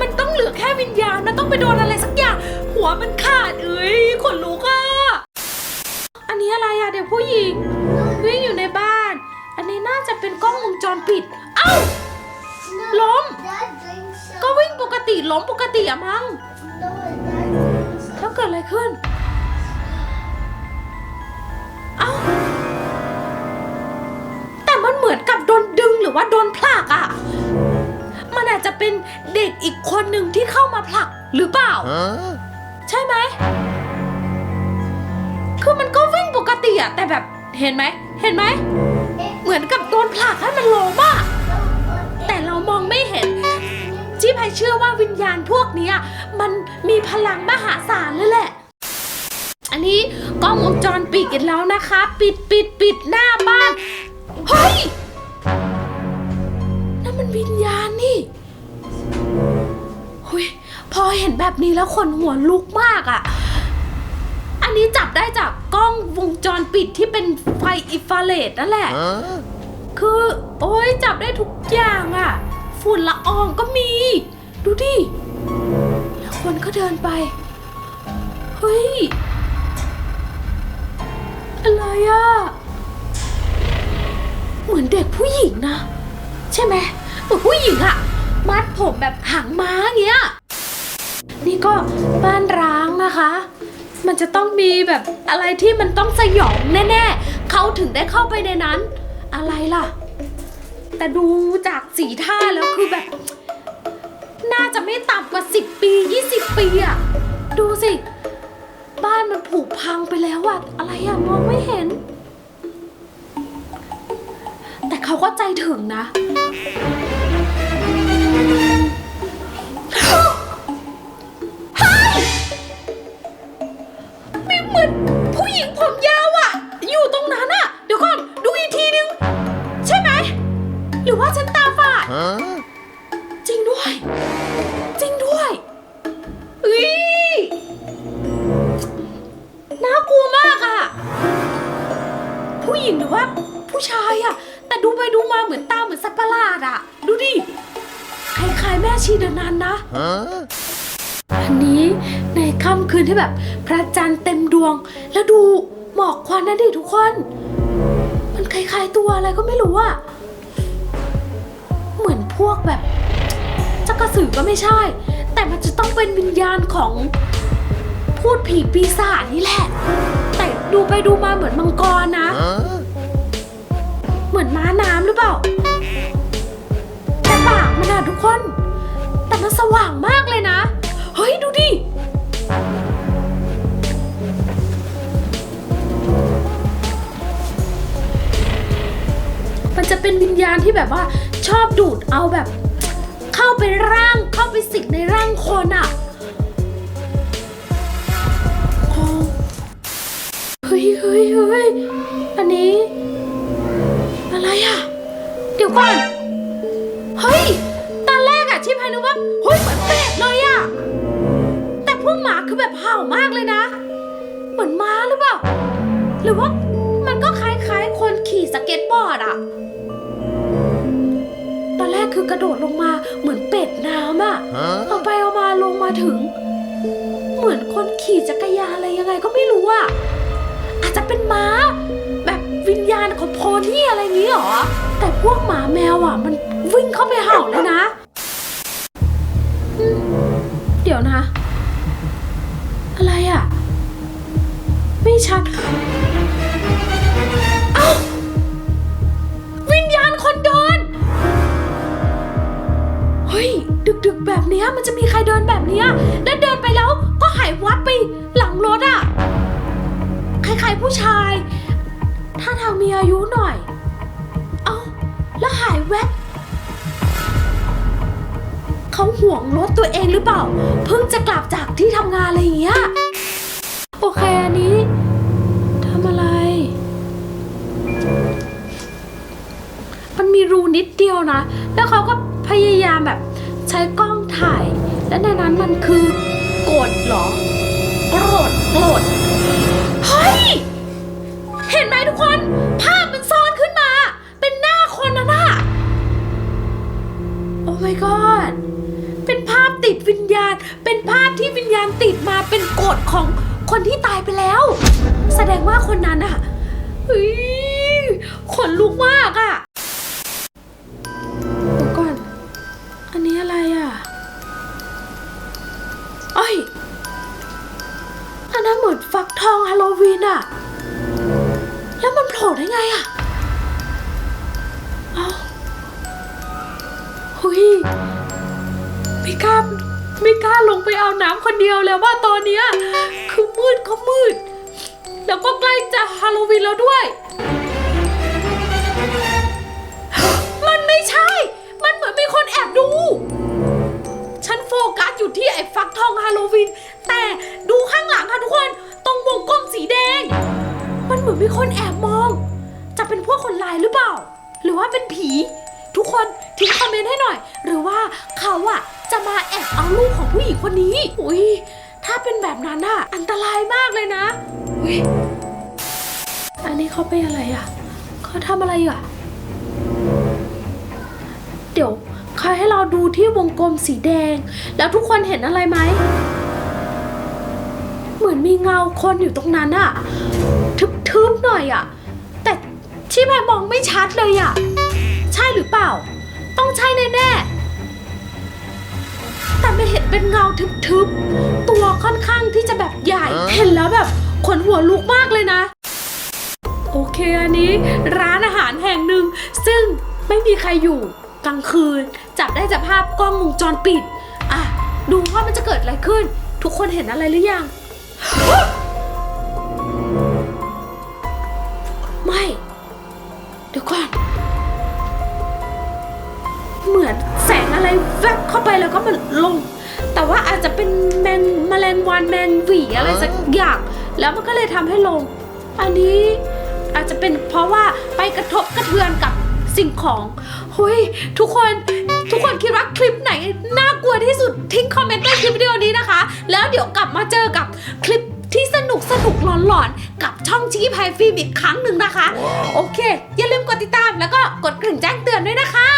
มันต้องเหลือแค่วิญญาณ มันต้องไปโดนอะไรสักอย่าง หัวมันขาดเอ้ยขนลุกอะอันนี้อะไรอะเด็กผู้หญิงวิ่งอยู่ในบ้าน อันนี้น่าจะเป็นกล้องวงจรปิด เอ้า ล้ม ก็วิ่งปกติล้มปกติอะมั้งแล้วเกิดอะไรขึ้น เอ้า แต่มันเหมือนกับโดนดึงหรือว่าโดนผลักอะ อาจจะเป็นเด็กอีกคนหนึ่งที่เข้ามาผลักหรือเปล่า Huh? ใช่ไหม คือมันก็วิ่งปกติอะแต่แบบเห็นไหม เห็นไหม เหมือนกับโดนผลักให้มันล้มอะแต่เรามองไม่เห็นจี้พายเชื่อว่าวิญญาณพวกเนี้ยมันมีพลังมหาศาลเลยแหละ อันนี้กล้องวงจรปิดกันแล้วนะคะ ปิดปิดปิดหน้าบ้าน เฮ้ยนั่นมันวิญญาณนี่เฮ้ยพ อเห็นแบบนี้แล้วขนหัวลุกมากอะ่ะ อันนี้จับได้จากกล้องวงจรปิดที่เป็นไฟอินฟราเรดนั่นแหละ Huh? คือ โอ้ยจับได้ทุกอย่างอะฝุ่นละอองก็มี ดูดิแล้วคนก็เดินไป เฮ้ย อะไรอะเหมือนเด็กผู้หญิงนะ ใช่ไหมเหมือนผู้หญิงอะมัดผมแบบหางม้าเงี้ย นี่ก็บ้านร้างนะคะ มันจะต้องมีแบบอะไรที่มันต้องสยองแน่ๆ เขาถึงได้เข้าไปในนั้น อะไรล่ะ แต่ดูจากสีท่าแล้วคือแบบ น่าจะไม่ต่ำกว่า 10 ปี 20 ปีอะดูสิ บ้านมันผุพังไปแล้วอะอะไรอะมองไม่เห็น แต่เขาก็ใจถึงนะ ผู้หญิงหรือว่าผู้ชายอะแต่ดูไปดูมาเหมือนตาเหมือนสัตว์ประหลาดอะดูดิคล้ายๆแม่ชีเดนนันนะ Huh? อันนี้ในค่ำคืนที่แบบ พระจันทร์เต็มดวง แล้วดูหมอกควันนั่นดิทุกคน มันคล้ายๆตัวอะไรก็ไม่รู้อะเหมือนพวกแบบจักระสือก็ไม่ใช่ แต่มันจะต้องเป็นวิญญาณของ พูดผีปีศาจนี่แหละ แต่ดูไปดูมาเหมือนมังกรนะ Huh? เหมือนม้าน้ำหรือเปล่า แต่ปากมันอะทุกคน แต่มันสว่างมากเลยนะ เฮ้ยดูดิมันจะเป็นวิญญาณที่แบบว่าชอบดูดเอาแบบ เข้าไปร่างเข้าไปสิงในร่างคนอะ ฮ้ยเฮ้ยเฮ้ยอันนี้ อะไรอะเดี๋ยวก่อน เฮ้ย ตอนแรกอะชิพายนึกว่าเฮ้ยเหมือนเป็ดเลยอะแต่พวกหมาคือแบบเห่ามากเลยนะ เหมือนม้าหรือเปล่า หรือว่ามันก็คล้ายๆ คนขี่สเก็ตบอร์ดอะตอนแรกคือกระโดดลงมาเหมือนเป็ดน้ำอะ Huh? เอาไปเอามาลงมาถึง เหมือนคนขี่จักรยานอะไรยังไงก็ไม่รู้อะอา จะเป็นม้า แบบวิญญาณของโพนี่อะไรอย่างนี้เหรอ แต่พวกหมาแมวอะมันวิ่งเข้าไปเห่าเลยนะ เดี๋ยวนะ อะไรอะไม่ชัด เอ้า วิญญาณคนเดิน เฮ้ย ดึกๆแบบเนี้ยมันจะมีใครเดินแบบเนี้ งานอะไรอย่างเงี้ย โอเคอันนี้ทำอะไร มันมีรูนิดเดียวนะ แล้วเขาก็พยายามแบบใช้กล้องถ่าย และในนั้นมันคือกดเหรอกรดกรดเฮ้ย เห็นไหมทุกคน ภาพ ติดวิญญาณ เป็นภาพที่วิญญาณติดมาเป็นกฎของคนที่ตายไปแล้ว แสดงว่าคนนั้นอะเฮ้ยขนลุกมากอะเดี๋ยวก่อน อันนี้อะไรอะเอ้ยอันนั้นเหมือนฟักทองฮาโลวีนอะแล้วมันโผล่ได้ไงอะ งไปเอาน้ำคนเดียวแล้วว่าตอนเนี้ยคือมืดก็มืด แล้วก็ใกล้จะฮาโลวีนแล้วด้วย มันไม่ใช่ มันเหมือนมีคนแอบดู ฉันโฟกัสอยู่ที่ไอ้ฟักทองฮาโลวีน แต่ดูข้างหลังค่ะทุกคน ตรงวงกลมสีแดง มันเหมือนมีคนแอบมอง จะเป็นพวกคนลายหรือเปล่า หรือว่าเป็นผี ทุกคนทิ้งคอมเมนต์ให้หน่อย หรือว่าเขาอะจะมาแอบเอาลูกของผู้หญิงคนนี้ อุ้ยถ้าเป็นแบบนั้นอะอันตรายมากเลยนะ อุ้ยอันนี้เขาเป็นอะไรอะเขาทำอะไรอะเดี๋ยวใครให้เราดูที่วงกลมสีแดง แล้วทุกคนเห็นอะไรไหม เหมือนมีเงาคนอยู่ตรงนั้นอะทึบๆหน่อยอะแต่ที่แม่มองไม่ชัดเลยอะ หรือเปล่า ต้องใช่แน่ๆแต่ไม่เห็นเป็นเงาทึบๆ ตัวค่อนข้างที่จะแบบใหญ่ เห็นแล้วแบบขนหัวลุกมากเลยนะ โอเคอันนี้ร้านอาหารแห่งหนึ่ง ซึ่งไม่มีใครอยู่กลางคืน จับได้จากภาพกล้องวงจรปิด อะ ดูว่ามันจะเกิดอะไรขึ้น ทุกคนเห็นอะไรหรือยัง อะไรแวบเข้าไปแล้วก็มันลง แต่ว่าอาจจะเป็นแมงแมลงวันแมงหวีอะไรสักอย่าง แล้วมันก็เลยทำให้ลง อันนี้อาจจะเป็นเพราะว่าไปกระทบกระเทือนกับสิ่งของเฮ้ยทุกคนทุกคนคิดว่าคลิปไหนน่ากลัวที่สุดทิ้งคอมเมนต์ใต้คลิปวิดีโอนี้นะคะ แล้วเดี๋ยวกลับมาเจอกับคลิปที่สนุกสนุกหลอนๆ กับช่องชิคกี้พายฟิล์มอีกครั้งหนึ่งนะคะ โอเค อย่าลืมกดติดตามแล้วก็กดกริ่งแจ้งเตือนด้วยนะคะ